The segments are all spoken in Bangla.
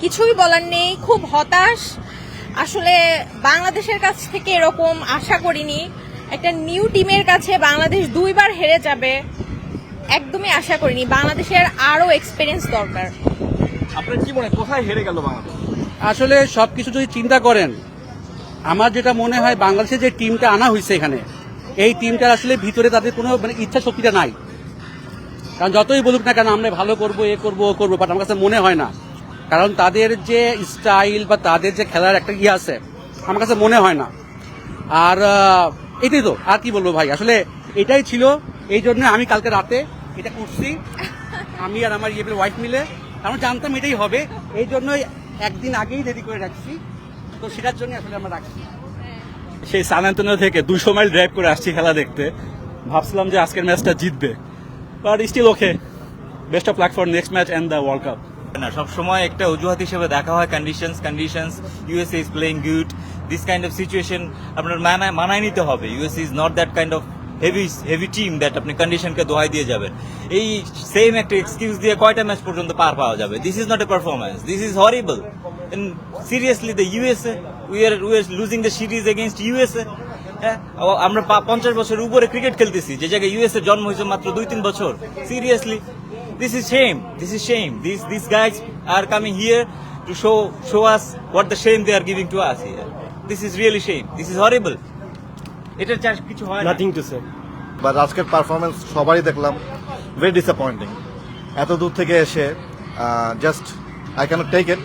কিছুই বলার নেই খুব হতাশ। আসলে বাংলাদেশের কাছ থেকে এরকম আশা করিনি। একটা নিউ টিমের কাছে বাংলাদেশ দুইবার হেরে যাবে একদমই আশা করিনি। বাংলাদেশের আরও এক্সপিরিয়েন্স দরকার। আপনার কি মনে কোথায় হেরে গেল বাংলাদেশ? আসলে সবকিছু যদি চিন্তা করেন আমার যেটা মনে হয় বাংলাদেশের যে টিমটা আনা হয়েছে এখানে এই টিমটার আসলে ভিতরে তাদের কোনো মানে ইচ্ছা শক্তিটা নাই। কারণ যতই বলুক না কেন আমরা ভালো করব এ করব ও করব বাট আমার কাছে মনে হয় না। কারণ তাদের যে স্টাইল বা তাদের যে খেলার একটা ইয়ে আছে, আমার কাছে মনে হয় না। আর এটাই তো, আর কি বলব ভাই? আসলে এটাই ছিল, এই জন্য আমি কালকে রাতে এটা করছি। আমি আর আমার ইয়ে ওয়াইফ মিলে। আমরা জানতাম এটাই হবে। এই জন্যই একদিন আগেই রেডি করে রাখছি। তো সেটার জন্য আসলে আমরা রাখছি। সেই সান অ্যান্টোনিও থেকে দুশো মাইল ড্রাইভ করে আসছি খেলা দেখতে। ভাবছিলাম যে আজকের ম্যাচটা জিতবে। But still okay best of luck for next match and the world cup না। সবসময় একটা অজুহাত হিসেবে দেখা হয় conditions conditions USA is playing good this kind of situation আপনার মানায় নিতে হবে। USA is not that kind of heavy heavy team that আপনি কন্ডিশনকে দোহাই দিয়ে যাবেন। এই সেম একটা এক্সকিউজ দিয়ে কয়টা ম্যাচ পর্যন্ত পার পাওয়া যাবে? This is not a performance this is horrible seriously the USA we are we are losing the series against USA আমরা পঞ্চাশ বছরের উপরে ক্রিকেট খেলতেছি। যে জায়গায় ইউএসএ জন্ম হয়েছে মাত্র দুই, তিন বছর। Seriously this is shame. This is shame. These these guys are coming here to show show us what the shame they are giving to us here. This is really shame. This is horrible. এটার চাষ কিছু হয় নাথিং টু সে বাট আজকের পারফরমেন্স সবারই দেখলাম। ভেরি ডিসঅ্যাপয়েন্টিং এত দূর থেকে এসে just I can't take it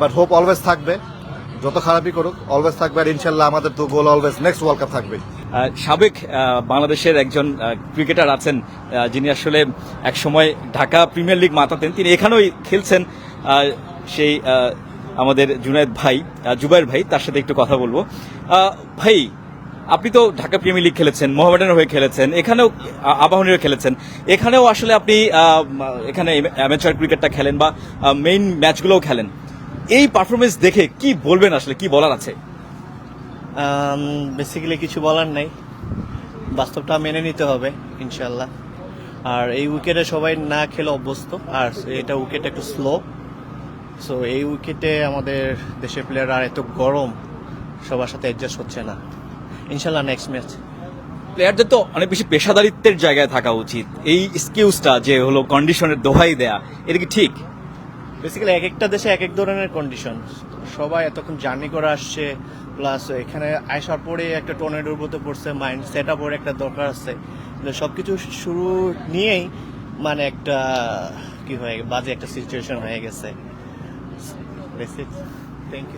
but hope always থাকবে। যত খারাপই করুক অলওয়েজ থাকবে। আর ইনশাল্লাহ আমাদের তো goal always next world cup থাকবে সাবেক বাংলাদেশের একজন ক্রিকেটার আছেন যিনি আসলে এক সময় ঢাকা প্রিমিয়ার লিগ মাতাতেন। তিনি এখানেও খেলছেন সেই আমাদের জুনায়েদ ভাই জুবাইর ভাই, তার সাথে একটু কথা বলব। ভাই, আপনি তো ঢাকা প্রিমিয়ার লিগ খেলেছেন, মোহামেডানের হয়ে খেলেছেন, এখানেও, আ- আবাহনীর খেলেছেন। এখানেও আসলে আপনি এখানে অ্যামেচার ক্রিকেটটা খেলেন বা মেইন ম্যাচগুলোও খেলেন। এই পারফরমেন্স দেখে কি বলবেন আসলে, কি বলার আছে? বেসিক্যালি কিছু বলার নাই। বাস্তবটা মেনে নিতে হবে ইনশাল্লাহ আর এই উইকেটে সবাই না খেলে অভ্যস্ত, আর এটা উইকেট একটু স্লো সো এই উইকেটে আমাদের দেশের প্লেয়ার আর এত গরম, সবার সাথে অ্যাডজাস্ট হচ্ছে না। ইনশাল্লাহ নেক্সট ম্যাচ প্লেয়ারদের তো অনেক বেশি পেশাদারিত্বের জায়গায় থাকা উচিত। এই স্কিউজটা যে হলো কন্ডিশনের দোহাই দেয়া, এটা কি ঠিক? বেসিক্যালি এক একটা দেশে এক এক ধরনের কন্ডিশন সবাই এতক্ষণ জার্নি করে আসছে প্লাস এখানে আসার পরে একটা টর্নেডোর মধ্যে পড়ছে মাইন্ড সেট আপের একটা দরকার আছে। সব কিছু শুরু নিয়েই মানে একটা, কি হয়ে, বাজে একটা সিচুয়েশন হয়ে গেছে। Thank you